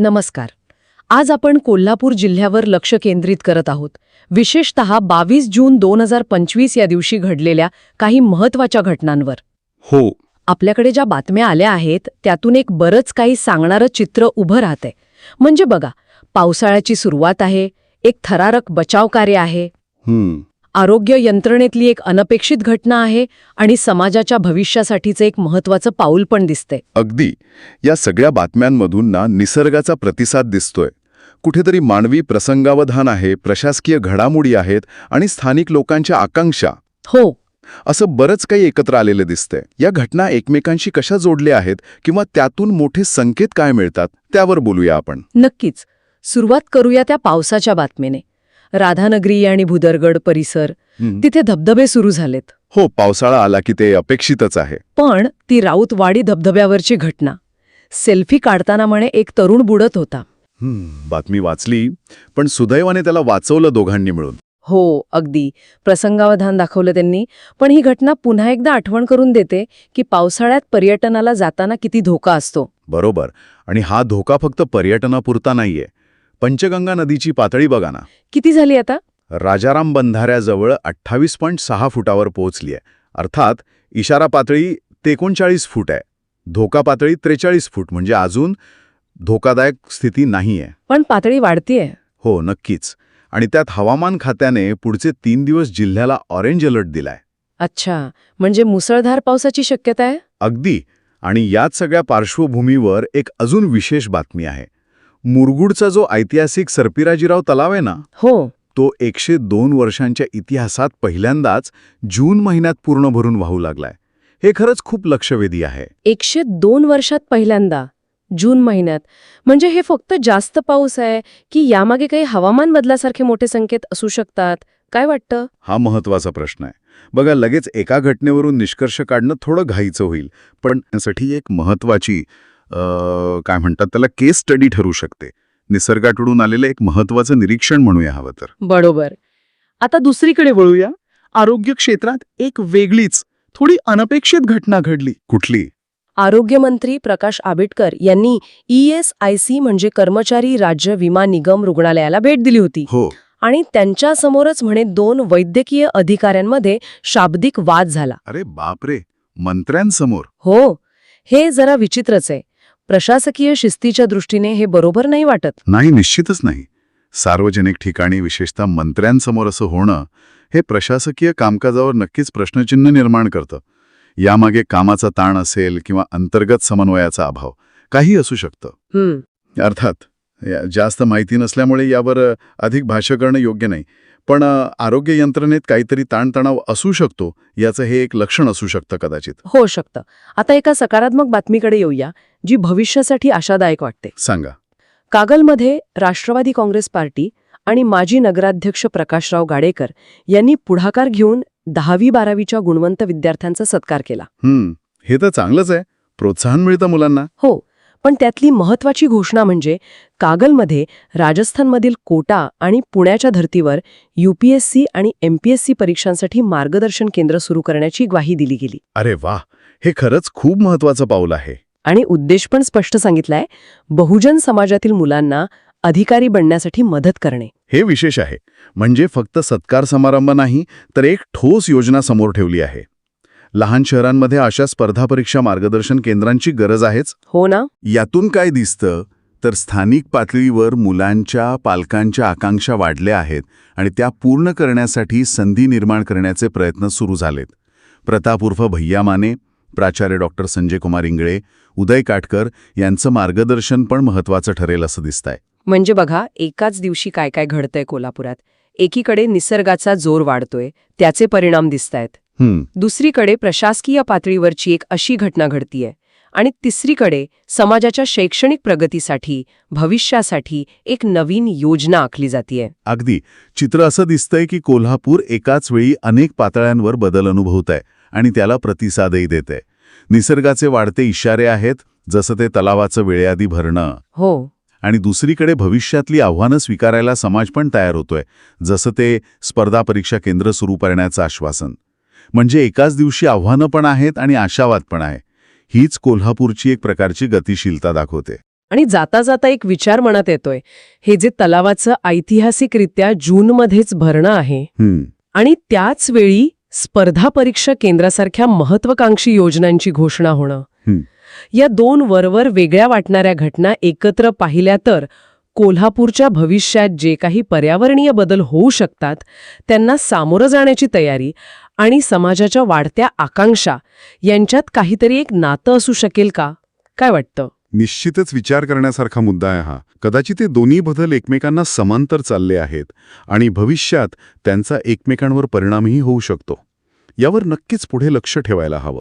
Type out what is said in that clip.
नमस्कार. आज आपण कोल्हापूर जिल्ह्यावर लक्ष केंद्रित करत आहोत. विशेषत बावीस जून दोन हजार पंचवीस या दिवशी घडलेल्या काही महत्त्वाच्या घटनांवर. हो. आपल्याकडे ज्या बातम्या आल्या आहेत त्यातून एक बरंच काही सांगणारं चित्र उभं राहतंय. म्हणजे बघा पावसाळ्याची सुरुवात आहे एक थरारक बचाव कार्य आहे आरोग्य यंत्रणेतली एक अनपेक्षित घटना आहे आणि समाजाच्या भविष्यासाठीचं एक महत्वाचं पाऊल पण दिसतंय. अगदी. या सगळ्या बातम्यांमधून ना निसर्गाचा प्रतिसाद दिसतोय. कुठेतरी मानवी प्रसंगावधान आहे प्रशासकीय घडामोडी आहेत आणि स्थानिक लोकांच्या आकांक्षा. हो. असं बरंच काही एकत्र आलेलं दिसतंय. या घटना एकमेकांशी कशा जोडल्या आहेत किंवा त्यातून मोठे संकेत काय मिळतात त्यावर बोलूया आपण. नक्कीच. सुरुवात करूया त्या पावसाच्या बातमीने. राधानगरी आणि भुदरगड परिसर. तिथे धबधबे सुरू झालेत. हो पावसाळा आला की ते अपेक्षितच आहे. पण ती राऊतवाडी धबधब्यावरची घटना. सेल्फी काढताना म्हणे एक तरुण बुडत होता. हम्म, बातमी वाचली पण सुदैवाने त्याला वाचवलं दोघांनी मिळून. हो अगदी. प्रसंगावधान दाखवलं त्यांनी. पण ही घटना पुन्हा एकदा आठवण करून देते की पावसाळ्यात पर्यटनाला जाताना किती धोका असतो. बरोबर. आणि हा धोका फक्त पर्यटनापुरता नाहीये. पंचगंगा नदीची पातळी बघा ना. किती झाली आता? राजाराम बंधाऱ्याजवळ अठ्ठावीस पॉईंट सहा फुटावर पोहोचली आहे अर्थात इशारा पातळी एकोणचाळीस फूट आहे. धोका पातळी त्रेचाळीस फूट म्हणजे अजून धोकादायक स्थिती नाहीये. पण पातळी वाढतीये. हो नक्कीच. आणि त्यात हवामान खात्याने पुढचे तीन दिवस जिल्ह्याला ऑरेंज अलर्ट दिलाय. अच्छा. म्हणजे मुसळधार पावसाची शक्यता आहे? अगदी. आणि याच सगळ्या पार्श्वभूमीवर एक अजून विशेष बातमी आहे. मुरगुडचा जो ऐतिहासिक सरपिराजीराव तलाव आहे ना हो. तो एकशे दोन वर्षांच्या इतिहासात पहिल्यांदाच जून महिन्यात पूर्ण भरून वाहू लागलाय. हे खरंच खूप लक्षवेधी आहे. एकशे दोन वर्षात पहिल्यांदा जून महिन्यात. म्हणजे हे फक्त जास्त पाऊस आहे की यामागे काही हवामान बदलासारखे मोठे संकेत असू शकतात? काय वाटतं? हा महत्त्वाचा प्रश्न आहे. बघा लगेच एका घटनेवरून निष्कर्ष काढणं थोडं घाईचं होईल पण त्यासाठी एक महत्वाची काय म्हणतात त्याला केस स्टडी ठरू शकते. निसर्गाकडून आलेलं एक महत्वाचं निरीक्षण म्हणूया हवं तर. बरोबर. आता दुसरीकडे वळूया. आरोग्य क्षेत्रात एक वेगळीच थोडी अनपेक्षित घटना घडली. कुठली? आरोग्यमंत्री प्रकाश आंबेडकर यांनी ई एस आय सी म्हणजे कर्मचारी राज्य विमा निगम रुग्णालयाला भेट दिली होती. हो. आणि त्यांच्यासमोरच म्हणे दोन वैद्यकीय अधिकाऱ्यांमध्ये शाब्दिक वाद झाला. अरे बापरे! मंत्र्यांसमोर. हो. हे जरा विचित्रच आहे. प्रशासकीय शिस्तीच्या दृष्टीने हे बरोबर नाही वाटत. नाही निश्चितच नाही. सार्वजनिक ठिकाणी विशेषतः मंत्र्यांसमोर असं होणं हे प्रशासकीय कामकाजावर नक्कीच प्रश्नचिन्ह निर्माण करतं. यामागे कामाचा ताण असेल किंवा अंतर्गत समन्वयाचा अभाव काही असू शकतं. अर्थात जास्त माहिती नसल्यामुळे यावर अधिक भाष्य करणं योग्य नाही. पण आरोग्य यंत्रणेत काहीतरी ताणतणाव असू शकतो याचं हे एक लक्षण असू शकतं कदाचित. हो शकतं. आता एका सकारात्मक बातमीकडे येऊया जी भविष्यासाठी आशादायक वाटते. सांगा. कागलमध्ये राष्ट्रवादी काँग्रेस पार्टी आणि माजी नगराध्यक्ष प्रकाशराव गाडेकर यांनी पुढाकार घेऊन दहावी बारावीच्या गुणवंत विद्यार्थ्यांचा सत्कार केला. हे तर चांगलंच आहे. प्रोत्साहन मिळतं मुलांना. हो पण त्यातली महत्वाची घोषणा म्हणजे कागलमध्ये राजस्थानमधील कोटा आणि पुण्याच्या धर्तीवर यूपीएससी आणि एमपीएससी परीक्षांसाठी मार्गदर्शन केंद्र सुरू करण्याची ग्वाही दिली गेली. अरे वा हे खरंच खूप महत्वाचं पाऊल आहे. आणि उद्देश पण स्पष्ट सांगितलाय बहुजन समाजातील मुलांना अधिकारी बनण्यासाठी मदत करणे. हे विशेष आहे. म्हणजे फक्त सत्कार समारंभ नाही तर एक ठोस योजना समोर ठेवली आहे. लहान शहरांमध्ये अशा स्पर्धा परीक्षा मार्गदर्शन केंद्रांची गरज आहेच? हो ना. यातून काय दिसतं? तर स्थानिक पातळीवर मुलांच्या पालकांच्या आकांक्षा वाढल्या आहेत आणि त्या पूर्ण करण्यासाठी संधी निर्माण करण्याचे प्रयत्न सुरू झालेत. प्रताप उर्फ भैया माने प्राचार्य डॉक्टर संजय कुमार इंगळे उदय काटकर यांचं मार्गदर्शन पण महत्वाचं ठरेल असं दिसतंय. म्हणजे बघा एकाच दिवशी काय काय घडतंय कोल्हापुरात? एकीकडे निसर्गाचा जोर वाढतोय त्याचे परिणाम दिसतायत. दुसरीकडे प्रशासकीय पातळीवरची एक अशी घटना घडतीये. आणि तिसरीकडे समाजाच्या शैक्षणिक प्रगतीसाठी भविष्यासाठी एक नवीन योजना आखली जातीये. अगदी. चित्र असं दिसतंय की कोल्हापूर एकाच वेळी अनेक पातळ्यांवर बदल अनुभवत आहे आणि त्याला प्रतिसादही देत आहे निसर्गाचे वाढते इशारे आहेत जसं ते तलावाचं वेळेआधी भरणं. हो. आणि दुसरीकडे भविष्यातली आव्हानं स्वीकारायला समाज पण तयार होतोय जसं ते स्पर्धा परीक्षा केंद्र सुरू करण्याचं आश्वासन. म्हणजे एकाच दिवशी आव्हानं पण आहेत आणि आशावाद पण आहे. हीच कोल्हापूरची एक प्रकारची गतिशीलता दाखवते. आणि जाता जाता एक विचार मनात येतोय. हे जे तलावाचं ऐतिहासिकरित्या जूनमध्येच भरणं आहे हं, आणि त्याच वेळी स्पर्धा परीक्षा केंद्रासारख्या महत्वाकांक्षी योजनांची घोषणा होणं. या दोन वरवर वेगळ्या वाटणाऱ्या घटना एकत्र पाहिल्या तर कोल्हापूरच्या भविष्यात जे काही पर्यावरणीय बदल होऊ शकतात त्यांना सामोरं जाण्याची तयारी आणि समाजाच्या वाढत्या आकांक्षा यांच्यात काहीतरी एक नातं असू शकेल का? काय वाटतं? निश्चितच विचार करण्यासारखा मुद्दा आहे हा. कदाचित ते दोन्ही बदल एकमेकांना समांतर चालले आहेत आणि भविष्यात त्यांचा एकमेकांवर परिणामही होऊ शकतो. यावर नक्कीच पुढे लक्ष ठेवायला हवं.